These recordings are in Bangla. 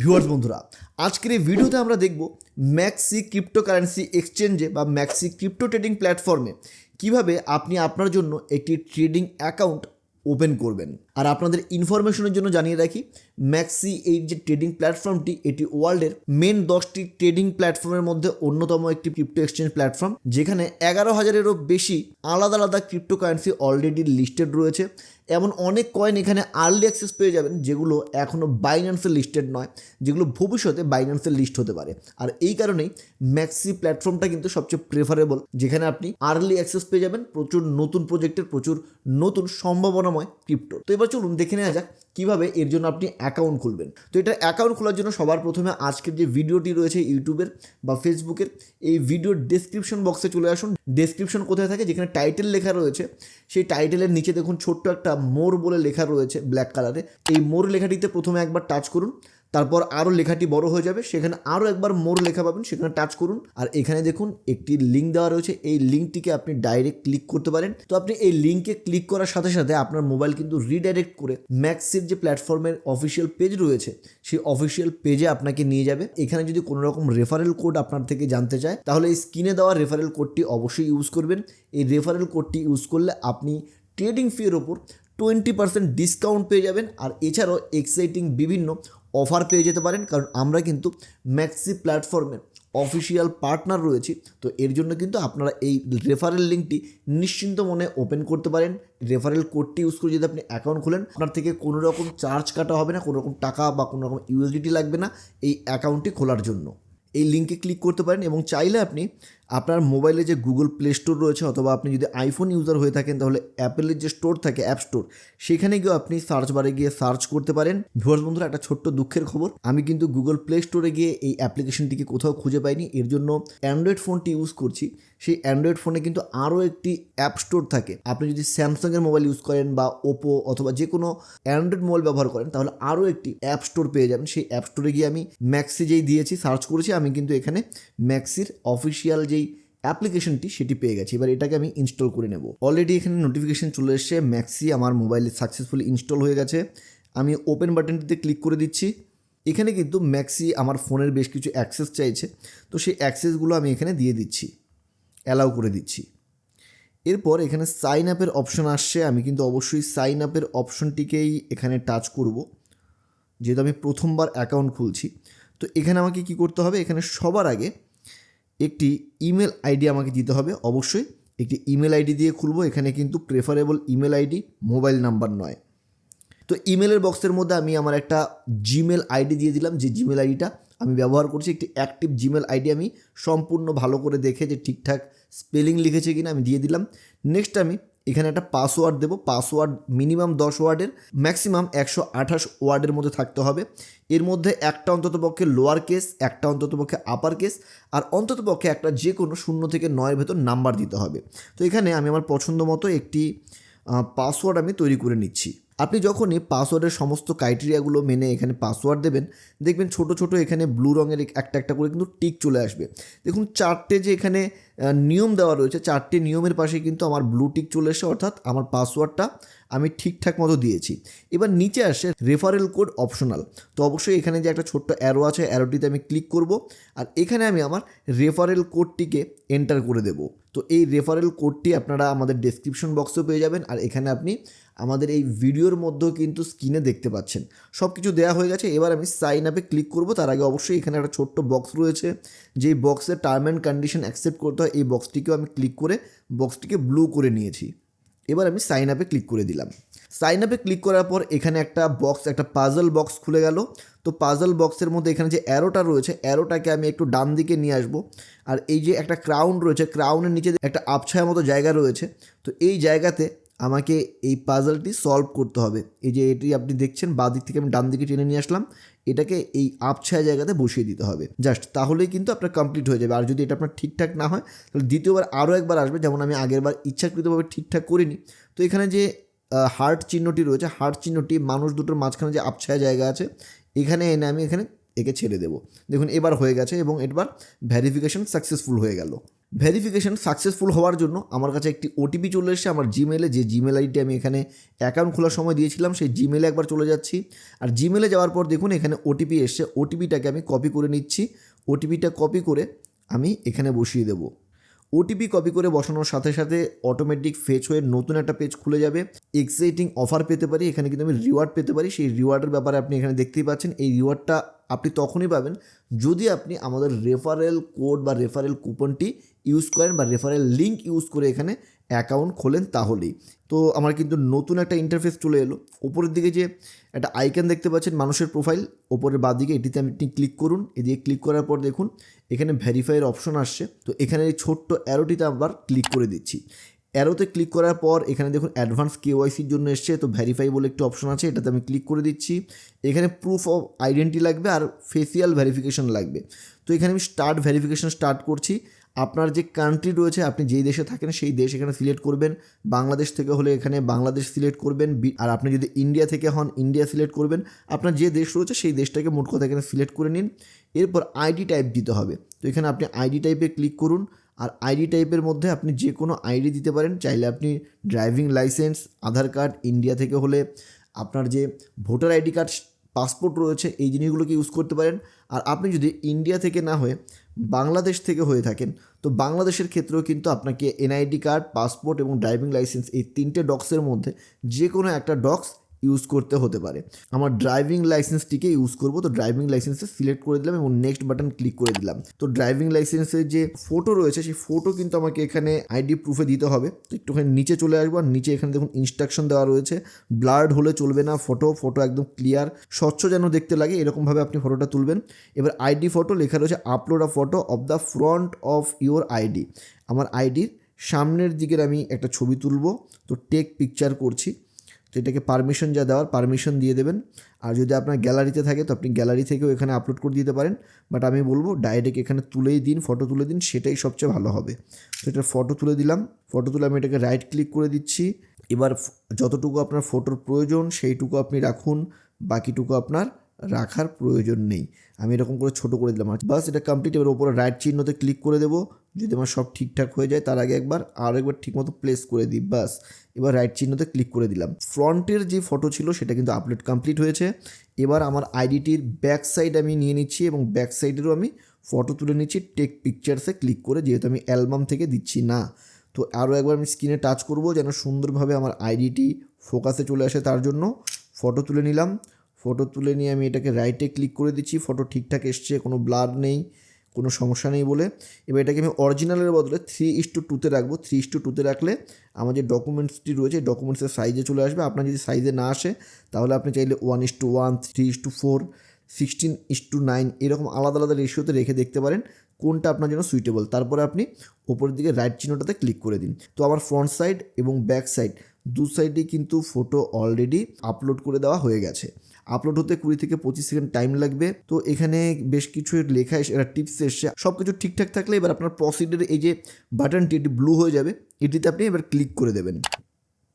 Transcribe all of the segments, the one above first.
ভিউয়ার্স বন্ধুরা, আজকের এই ভিডিওতে আমরা দেখব ম্যাক্সি ক্রিপ্টোকারেন্সি এক্সচেঞ্জে বা ম্যাক্সি ক্রিপ্টো ট্রেডিং প্ল্যাটফর্মে কীভাবে আপনি আপনার জন্য একটি ট্রেডিং অ্যাকাউন্ট ওপেন করবেন। আর আপনাদের ইনফরমেশনের জন্য জানিয়ে রাখি ম্যাক্সি এই যে ট্রেডিং প্ল্যাটফর্মটি এটি ওয়ার্ল্ডের মেন দশটি ট্রেডিং প্ল্যাটফর্মের মধ্যে অন্যতম একটি ক্রিপ্টো এক্সচেঞ্জ প্ল্যাটফর্ম যেখানে এগারো হাজারেরও বেশি আলাদা আলাদা ক্রিপ্টোকারেন্সি অলরেডি লিস্টেড রয়েছে। এমন অনেক কয়েন এখানে আর্লি অ্যাক্সেস পেয়ে যাবেন, যেগুলো এখনও বাইন্যান্সে লিস্টেড নয়, যেগুলো ভবিষ্যতে বাইন্যান্সে লিস্ট হতে পারে। আর এই কারণেই ম্যাক্সি প্ল্যাটফর্মটা কিন্তু সবচেয়ে প্রেফারেবল যেখানে আপনি আর্লি অ্যাক্সেস পেয়ে যাবেন, প্রচুর নতুন প্রজেক্টের প্রচুর নতুন সম্ভাবনাময় ক্রিপ্টো তো এবার চলুন দেখে নেওয়া যাক কীভাবে এর জন্য আপনি অ্যাকাউন্ট খুলবেন। তো এটা অ্যাকাউন্ট খোলার জন্য সবার প্রথমে আজকের যে ভিডিওটি রয়েছে ইউটিউবের বা ফেসবুকের, এই ভিডিওর ডেসক্রিপশন বক্সে চলে আসুন। ডেসক্রিপশন কোথায় থাকে? যেখানে টাইটেল লেখা রয়েছে। সেই টাইটেলের নিচে দেখুন ছোট্ট একটা মোর বলে লেখা রয়েছে ব্ল্যাক কালারে এই মোর লেখাটিতে প্রথমে একবার টাচ করুন। তারপর আরও লেখাটি বড় হয়ে যাবে, সেখানে আরও একবার মোর লেখা পাবেন, সেখানে টাচ করুন। আর এখানে দেখুন, একটি লিঙ্ক দেওয়া রয়েছে, এই লিঙ্কটিকে আপনি ডাইরেক্ট ক্লিক করতে পারেন। তো আপনি এই লিঙ্কে ক্লিক করার সাথে সাথে আপনার মোবাইল কিন্তু রিডাইরেক্ট করে ম্যাক্সির যে প্ল্যাটফর্মের অফিসিয়াল পেজ রয়েছে, সেই অফিসিয়াল পেজে আপনাকে নিয়ে যাবে। এখানে যদি কোনো রকম রেফারেল কোড আপনার থেকে জানতে চায়, তাহলে এই স্ক্রিনে দেওয়া রেফারেল কোডটি অবশ্যই ইউজ করবেন। এই রেফারেল কোডটি ইউজ করলে আপনি ট্রেডিং ফির ওপর টোয়েন্টি পার্সেন্ট ডিসকাউন্ট পেয়ে যাবেন। আর এছাড়াও এক্সাইটিং বিভিন্ন অফার পেয়ে যেতে পারেন। কারণ আমরা কিন্তু ম্যাক্সি প্ল্যাটফর্মের অফিসিয়াল পার্টনার রয়েছি। তো এর জন্য কিন্তু আপনারা এই রেফারেল লিঙ্কটি নিশ্চিন্ত মনে ওপেন করতে পারেন। রেফারেল কোডটি ইউজ করে যদি আপনি অ্যাকাউন্ট খোলেন, আপনার থেকে কোনো রকম চার্জ কাটা হবে না, কোনো রকম টাকা বা কোনো রকম ইউএসডিটি লাগবে না এই অ্যাকাউন্টটি খোলার জন্য। এই লিঙ্কে ক্লিক করতে পারেন এবং চাইলে আপনি আপনার মোবাইলে যে গুগল প্লে স্টোর রয়েছে অথবা আপনি যদি আইফোন ইউজার হয়ে থাকেন, তাহলে অ্যাপেলের যে স্টোর থাকে, অ্যাপ স্টোর, সেখানে গিয়েও আপনি সার্চ বারে গিয়ে সার্চ করতে পারেন। ভিউয়ার্স বন্ধুরা, একটা ছোট্ট দুঃখের খবর। আমি কিন্তু গুগল প্লে স্টোরে গিয়ে এই অ্যাপ্লিকেশনটিকে কোথাও খুঁজে পাইনি। এর জন্য অ্যান্ড্রয়েড ফোনটি ইউজ করছি। সেই অ্যান্ড্রয়েড ফোনে কিন্তু আরও একটি অ্যাপ স্টোর থাকে। আপনি যদি স্যামসাংয়ের মোবাইল ইউজ করেন বা ওপো অথবা যে কোনো অ্যান্ড্রয়েড মোবাইল ব্যবহার করেন, তাহলে আরও একটি অ্যাপ স্টোর পেয়ে যাবেন। সেই অ্যাপ স্টোরে গিয়ে আমি ম্যাক্সি যেই দিয়েছি, সার্চ করেছি, আমি কিন্তু এখানে ম্যাক্সির অফিসিয়াল যেই অ্যাপ্লিকেশনটি সেটি পেয়ে গেছে। এবার এটাকে আমি ইনস্টল করে নেব। অলরেডি এখানে নোটিফিকেশন চলে এসছে ম্যাক্সি আমার মোবাইলে সাকসেসফুলি ইনস্টল হয়ে গেছে। আমি ওপেন বাটনটিতে ক্লিক করে দিচ্ছি। এখানে কিন্তু ম্যাক্সি আমার ফোনের বেশ কিছু অ্যাক্সেস চাইছে। তো সেই অ্যাক্সেসগুলো আমি এখানে দিয়ে দিচ্ছি। অ্যালাউ করে দিচ্ছি। এরপর এখানে সাইন আপের অপশন আসছে। আমি কিন্তু অবশ্যই সাইন আপের অপশনটিকেই এখানে টাচ করব। যেহেতু আমি প্রথমবার অ্যাকাউন্ট খুলছি। তো এখানে আমাকে কি করতে হবে? এখানে সবার আগে একটি ইমেল আইডি আমাকে দিতে হবে, অবশ্যই। একটি ইমেল আইডি দিয়ে খুলবো, এখানে কিন্তু preferable email ID mobile number নয়। তো ইমেলের বক্সের মধ্যে আমি আমার একটা জিমেল আইডি দিয়ে দিলাম, যে জিমেল আইডিটা আমি ব্যবহার করছি। একটি অ্যাক্টিভ জিমেল আইডি আমি সম্পূর্ণ ভালো করে দেখে যে ঠিকঠাক স্পেলিং লিখেছে কিনা আমি দিয়ে দিলাম। নেক্সট আমি এখানে একটা পাসওয়ার্ড দেবো, পাসওয়ার্ড মিনিমাম দশ ওয়ার্ডের, ম্যাক্সিমাম একশো আঠাশ ওয়ার্ডের মধ্যে থাকতে হবে। এর মধ্যে একটা অন্ততপক্ষে লোয়ার কেস একটা অন্ততপক্ষে আপার কেস আর অন্ততপক্ষে একটা যে কোনো শূন্য থেকে নয়ের ভেতর নাম্বার দিতে হবে। তো এখানে আমি আমার পছন্দ মতো একটি পাসওয়ার্ড আমি তৈরি করে নিচ্ছি। আপনি যখনই পাসওয়ার্ডের সমস্ত ক্রাইটেরিয়াগুলো মেনে এখানে পাসওয়ার্ড দেবেন, দেখবেন ছোট ছোট এখানে ব্লু রঙের একটা একটা করে কিন্তু টিক চলে আসবে। দেখুন চারটে যে এখানে নিয়ম দেওয়া রয়েছে, চারটে নিয়মের পাশে কিন্তু আমার ব্লু টিক চলে এসে অর্থাৎ আমার পাসওয়ার্ডটা আমি ঠিকঠাক মতো দিয়েছি। এবার নিচে আসে রেফারেল কোড অপশনাল তো অবশ্যই এখানে যে একটা ছোট্ট অ্যারো আছে অ্যারোটিতে আমি ক্লিক করব, আর এখানে আমি আমার রেফারেল কোডটিকে এন্টার করে দেব। তো এই রেফারেল কোডটি আপনারা আমাদের ডেসক্রিপশন বক্সেও পেয়ে যাবেন, আর এখানে আপনি আমাদের এই ভিডিওর মধ্যেও কিন্তু স্ক্রিনে দেখতে পাচ্ছেন। সব কিছু দেওয়া হয়ে গেছে। এবার আমি সাইন আপে ক্লিক করব। তার আগে অবশ্যই এখানে একটা ছোট্ট বক্স রয়েছে। যেই বক্সে টার্ম অ্যান্ড কন্ডিশন অ্যাকসেপ্ট করতে হয়, এই বক্সটিকেও আমি ক্লিক করে বক্সটিকে ব্লু করে নিয়েছি। এবার আমি সাইন আপে ক্লিক করে দিলাম। সাইন আপে ক্লিক করার পর এখানে একটা বক্স একটা পাজল বক্স খুলে গেল। তো পাজল বক্সের মধ্যে এখানে যে অ্যারোটা রয়েছে অ্যারোটাকে আমি একটু ডান দিকে নিয়ে আসব। আর এই যে একটা ক্রাউন রয়েছে ক্রাউনের নিচে একটা আবছায়ার মতো জায়গা রয়েছে। তো এই জায়গাতে আমাকে এই পাজলটি সলভ করতে হবে। এই যে এটি আপনি দেখছেন বাঁ দিক থেকে আমি ডান দিকে টেনে নিয়ে আসলাম। এটাকে এই আবছায়া জায়গাতে বসিয়ে দিতে হবে। জাস্ট তাহলেই কিন্তু আপনার কমপ্লিট হয়ে যাবে। আর যদি এটা আপনার ঠিকঠাক না হয়, তাহলে দ্বিতীয়বার আরও একবার আসবে। যেমন আমি আগেরবার ইচ্ছাকৃতভাবে ঠিকঠাক করিনি। তো এখানে যে হার্ট চিহ্নটি রয়েছে হার্ট চিহ্নটি মানুষ দুটোর মাঝখানে যে আবছায়া জায়গা আছে, এখানে এনে আমি এখানে একে ছেড়ে দেবো। দেখুন, এবার হয়ে গেছে এবং এবার ভ্যারিফিকেশন সাকসেসফুল হয়ে গেল। ভেরিফিকেশন সাকসেসফুল হওয়ার জন্য আমার কাছে একটি ওটিপি চলে এসেছে। আমার জিমেলে যে জিমেল আইডিটি আমি এখানে অ্যাকাউন্ট খোলার সময় দিয়েছিলাম, সেই জিমেলে একবার চলে যাচ্ছি। আর জিমেলে যাওয়ার পর দেখুন, এখানে ওটিপি এসছে। ওটিপিটাকে আমি কপি করে নিচ্ছি। ওটিপিটা কপি করে আমি এখানে বসিয়ে দেবো। ওটিপি কপি করে বসানোর সাথে সাথে অটোমেটিক ফেচ হয়ে নতুন একটা পেজ খুলে যাবে। এক্সাইটিং অফার পেতে পারি, এখানে কিন্তু আমি রিওয়ার্ড পেতে পারি। সেই রিওয়ার্ডের ব্যাপারে আপনি এখানে দেখতেই পাচ্ছেন, এই রিওয়ার্ডটা আপনি তখনই পাবেন যদি আপনি আমাদের রেফারেল কোড বা রেফারেল কুপনটি ইউজ করেন বা রেফারেল লিঙ্ক ইউজ করে এখানে অ্যাকাউন্ট খোলেন তাহলেই। তো আমার কিন্তু নতুন একটা ইন্টারফেস চলে এলো। ওপরের দিকে যে একটা আইকন দেখতে পাচ্ছেন, মানুষের প্রোফাইল ওপরের বাঁ দিকে এটিতে আপনি ক্লিক করুন। এদিকে ক্লিক করার পর দেখুন, এখানে ভ্যারিফাইয়ের অপশন আসছে। তো এখানে এই ছোট্ট অ্যারোটিতে আবার ক্লিক করে দিচ্ছি। অ্যারোতে ক্লিক করার পর এখানে দেখুন অ্যাডভান্স কেওয়াইসির জন্য এসছে। তো ভ্যারিফাই বলে একটি অপশন আছে, এটাতে আমি ক্লিক করে দিচ্ছি। এখানে প্রুফ অফ আইডেন্টি লাগবে আর ফেসিয়াল ভ্যারিফিকেশন লাগবে। তো এখানে আমি স্টার্ট ভ্যারিফিকেশন স্টার্ট করছি। আপনার যে কান্ট্রি রয়েছে, আপনি যেই দেশে থাকেন, সেই দেশ এখানে সিলেক্ট করবেন। বাংলাদেশ থেকে হলে এখানে বাংলাদেশ সিলেক্ট করবেন। আর আপনি যদি ইন্ডিয়া থেকে হন ইন্ডিয়া সিলেক্ট করবেন। আপনার যে দেশ রয়েছে, সেই দেশটাকে মোট কথা এখানে সিলেক্ট করে নিন। এরপর আইডি টাইপ দিতে হবে। তো এখানে আপনি আইডি টাইপে ক্লিক করুন। আর আইডি টাইপের মধ্যে আপনি যে কোনো আইডি দিতে পারেন। চাইলে আপনি driving licence Aadhaar card India থেকে হলে আপনার যে ভোটার আইডি কার্ড পাসপোর্ট রয়েছে, এই জিনিসগুলোকে ইউজ করতে পারেন। আর আপনি যদি ইন্ডিয়া থেকে না হয়ে বাংলাদেশ থেকে হয়ে থাকেন, তো বাংলাদেশের ক্ষেত্রেও কিন্তু আপনাকে এনআইডি কার্ড পাসপোর্ট এবং ড্রাইভিং লাইসেন্স এই তিনটে ডক্সের মধ্যে যে কোনো একটা ডক্স ইউজ করতে হতে পারে। আমার ড্রাইভিং লাইসেন্সটিকে ইউজ করব, তো ড্রাইভিং লাইসেন্সে সিলেক্ট করে দিলাম এবং নেক্সট বাটন ক্লিক করে দিলাম। তো ড্রাইভিং লাইসেন্সের যে ফটো রয়েছে, সেই ফটো কিন্তু আমাকে এখানে আইডি প্রুফে দিতে হবে। তো একটুখানি নিচে চলে আসব আর নিচে এখানে দেখুন ইনস্ট্রাকশন দেওয়া রয়েছে। ব্লার্ড হলে চলবে না ফটো ফটো একদম ক্লিয়ার স্বচ্ছ যেন দেখতে লাগে, এরকমভাবে আপনি ফটোটা তুলবেন। এবার আইডি ফটো লেখা রয়েছে upload a photo of the front of your ID আমার আইডির সামনের দিকের আমি একটা ছবি তুলবো, তো টেক পিকচার করছি। তো এটাকে পারমিশন যা দেওয়ার পারমিশন দিয়ে দেবেন। আর যদি আপনার গ্যালারিতে থাকে, তো আপনি গ্যালারি থেকেও এখানে আপলোড করে দিতে পারেন। বাট আমি বলব ডাইরেক্ট এখানে তুলেই দিন ফটো তুলে দিন, সেটাই সবচেয়ে ভালো হবে। তো এটার ফটো তুলে দিলাম। ফটো তুলে আমি এটাকে রাইট ক্লিক করে দিচ্ছি। এবার যতটুকু আপনার ফটোর প্রয়োজন, সেইটুকু আপনি রাখুন। বাকিটুকু আপনার রাখার প্রয়োজন নেই। আমি এরকম করে ছোট করে দিলাম। আর বাস, এটা কমপ্লিট এবার ওপরে রাইট চিহ্নতে ক্লিক করে দেবো। যদি আমার সব ঠিকঠাক হয়ে যায়, তার আগে একবার আর একবার ঠিকমতো প্লেস করে দিই বাস এবার রাইট চিহ্নতে ক্লিক করে দিলাম। ফ্রন্টের যে ফটো ছিল, সেটা কিন্তু আপলোড কমপ্লিট হয়েছে। এবার আমার আইডিটির ব্যাক সাইড আমি নিয়ে নিচ্ছি এবং ব্যাক সাইডেরও আমি ফটো তুলে নিচ্ছি। টেক পিকচার্সে ক্লিক করে, যেহেতু আমি অ্যালবাম থেকে দিচ্ছি না। তো আরও একবার আমি স্ক্রিনে টাচ করব, যেন সুন্দরভাবে আমার আইডিটি ফোকাসে চলে আসে তার জন্য। ফটো তুলে নিলাম। ফটো তুলে নিয়ে আমি এটাকে রাইটে ক্লিক করে দিচ্ছি। ফটো ঠিকঠাক এসছে, কোনো ব্লার নেই। কোনো সমস্যা নেই বলে। এবার এটাকে আমি অরিজিনালের বদলে থ্রি ইস টু টুতে রাখব। থ্রি ইস টু টুতে রাখলে আমার যে ডকুমেন্টসটি রয়েছে ডকুমেন্টসের সাইজে চলে আসবে। আপনার যদি সাইজে না আসে, তাহলে আপনি চাইলে one is to one three is to four sixteen is to nine এরকম আলাদা আলাদা রেশিওতে রেখে দেখতে পারেন কোনটা আপনার জন্য সুইটেবল তারপরে আপনি ওপরের দিকে রাইট চিহ্নটাতে ক্লিক করে দিন। তো আমার ফ্রন্ট সাইড এবং ব্যাক সাইড দু সাইডেই কিন্তু ফটো অলরেডি আপলোড করে দেওয়া হয়ে গেছে। আপলোড হতে কুড়ি থেকে পঁচিশ সেকেন্ড টাইম লাগবে। তো এখানে বেশ কিছু লেখা এসে টিপস এসছে। সব কিছু ঠিকঠাক থাকলে এবার আপনার প্রসিডের এই যে বাটনটি এটি ব্লু হয়ে যাবে। এটিতে আপনি এবার ক্লিক করে দেবেন।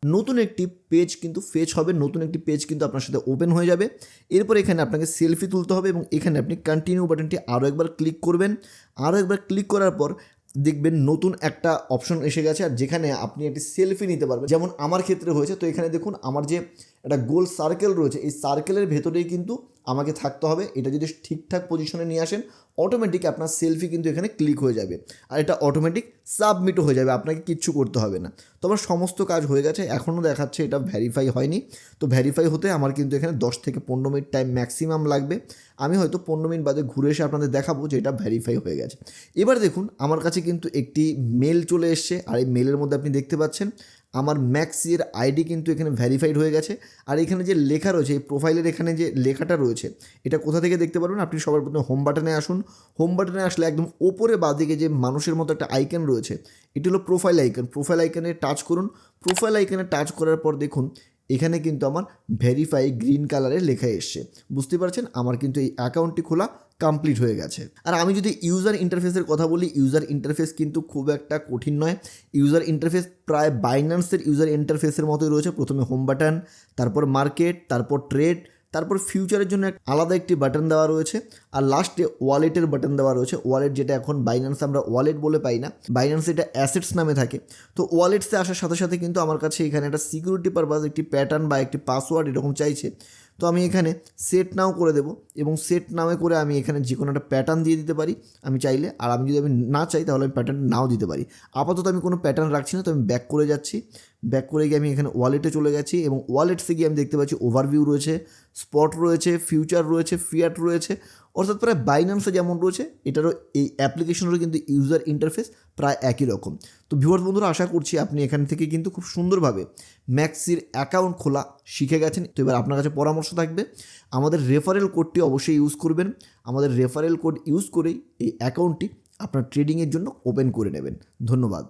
নতুন একটি পেজ কিন্তু ফেচ হবে। নতুন একটি পেজ কিন্তু আপনার সাথে ওপেন হয়ে যাবে। এরপর এখানে আপনাকে সেলফি তুলতে হবে এবং এখানে আপনি কন্টিনিউ বাটনটি আরও একবার ক্লিক করবেন। আরও একবার ক্লিক করার পর দেখবেন নতুন একটা অপশন এসে গেছে আর যেখানে আপনি একটি সেলফি নিতে পারবেন। যেমন আমার ক্ষেত্রে হয়েছে, তো এখানে দেখুন আমার যে একটা গোল সার্কেল রয়েছে, এই সার্কেলের ভেতরেই কিন্তু আমাকে থাকতে হবে। এটা যদি ঠিকঠাক পজিশনে নিয়ে আসেন অটোমেটিক আপনার সেলফি কিন্তু এখানে ক্লিক হয়ে যাবে। আর এটা অটোমেটিক সাবমিটও হয়ে যাবে, আপনাকে কিচ্ছু করতে হবে না। তো আমার সমস্ত কাজ হয়ে গেছে এখনও দেখাচ্ছে এটা ভ্যারিফাই হয়নি। তো ভ্যারিফাই হতে আমার কিন্তু এখানে দশ থেকে পনেরো মিনিট টাইম ম্যাক্সিমাম লাগবে। আমি হয়তো পনেরো মিনিট বাদে ঘুরে এসে আপনাদের দেখাবো যে এটা ভ্যারিফাই হয়ে গেছে। এবার দেখুন, আমার কাছে কিন্তু একটি মেল চলে এসছে, আর এই মেলের মধ্যে আপনি দেখতে পাচ্ছেন আমার ম্যাক্সির আইডি কিন্তু এখানে ভ্যারিফাইড হয়ে গেছে। আর এখানে যে লেখা রয়েছে, এই প্রোফাইলের এখানে যে লেখাটা রয়েছে, এটা কোথা থেকে দেখতে পারবেন? আপনি সবার প্রথমে হোম বাটনে আসুন। হোম বাটনে আসলে একদম ওপরে বাঁদিকে যে মানুষের মতো একটা আইকন রয়েছে, এটি হলো প্রোফাইল আইকন প্রোফাইল আইকনে টাচ করুন। প্রোফাইল আইকনে টাচ করার পর দেখুন, এখানে কিন্তু আমার ভেরিফাই গ্রিন কালারে লেখা এসছে। বুঝতে পারছেন? আমার কিন্তু এই অ্যাকাউন্টটি খোলা। কমপ্লিট হয়ে গেছে। আর আমি যদি ইউজার ইন্টারফেসের কথা বলি ইউজার ইন্টারফেস কিন্তু খুব একটা কঠিন নয়। ইউজার ইন্টারফেস প্রায় বাইন্যান্সের ইউজার ইন্টারফেসের মতোই রয়েছে। প্রথমে হোম বাটন তারপর মার্কেট তারপর ট্রেড তারপর ফিউচারের জন্য আলাদা একটি বাটন দেওয়া রয়েছে। আর লাস্টে ওয়ালেটের বাটন দেওয়া রয়েছে। ওয়ালেট যেটা এখন বাইন্যান্স আমরা ওয়ালেট বলে পাই না। বাইন্যান্স এটা অ্যাসেটস নামে থাকে। তো ওয়ালেটসে আসার সাথে সাথে কিন্তু আমার কাছে এখানে একটা সিকিউরিটি পারপাস একটি প্যাটার্ন বা একটি পাসওয়ার্ড এরকম চাইছে। তো আমি এখানে সেট নাও করে দেবো এবং সেট নামে করে আমি এখানে যে কোনো একটা প্যাটার্ন দিয়ে দিতে পারি। আমি চাইলে, আর আমি যদি আমি না চাই, তাহলে আমি প্যাটার্ন নাও দিতে পারি। আপাতত আমি কোনো প্যাটার্ন রাখছি না, তো আমি ব্যাক করে যাচ্ছি। ব্যাক করে গিয়ে আমি এখানে ওয়ালেটে চলে গেছি এবং ওয়ালেটসে গিয়ে আমি দেখতে পাচ্ছি ওভারভিউ রয়েছে স্পট রয়েছে ফিউচার রয়েছে ফিয়াট রয়েছে। অর্থাৎ প্রায় বাইন্যান্সে যেমন রয়েছে, এটারও এই অ্যাপ্লিকেশনেরও কিন্তু ইউজার ইন্টারফেস প্রায় একই রকম। তো ভিউয়ার বন্ধুরা, আশা করছি আপনি এখান থেকে কিন্তু খুব সুন্দরভাবে ম্যাক্সির অ্যাকাউন্ট খোলা শিখে গেছেন। তো এবার আপনার কাছে পরামর্শ থাকবে, আমাদের রেফারেল কোডটি অবশ্যই ইউজ করবেন। আমাদের রেফারেল কোড ইউজ করেই এই অ্যাকাউন্টটি আপনার ট্রেডিংয়ের জন্য ওপেন করে নেবেন। ধন্যবাদ।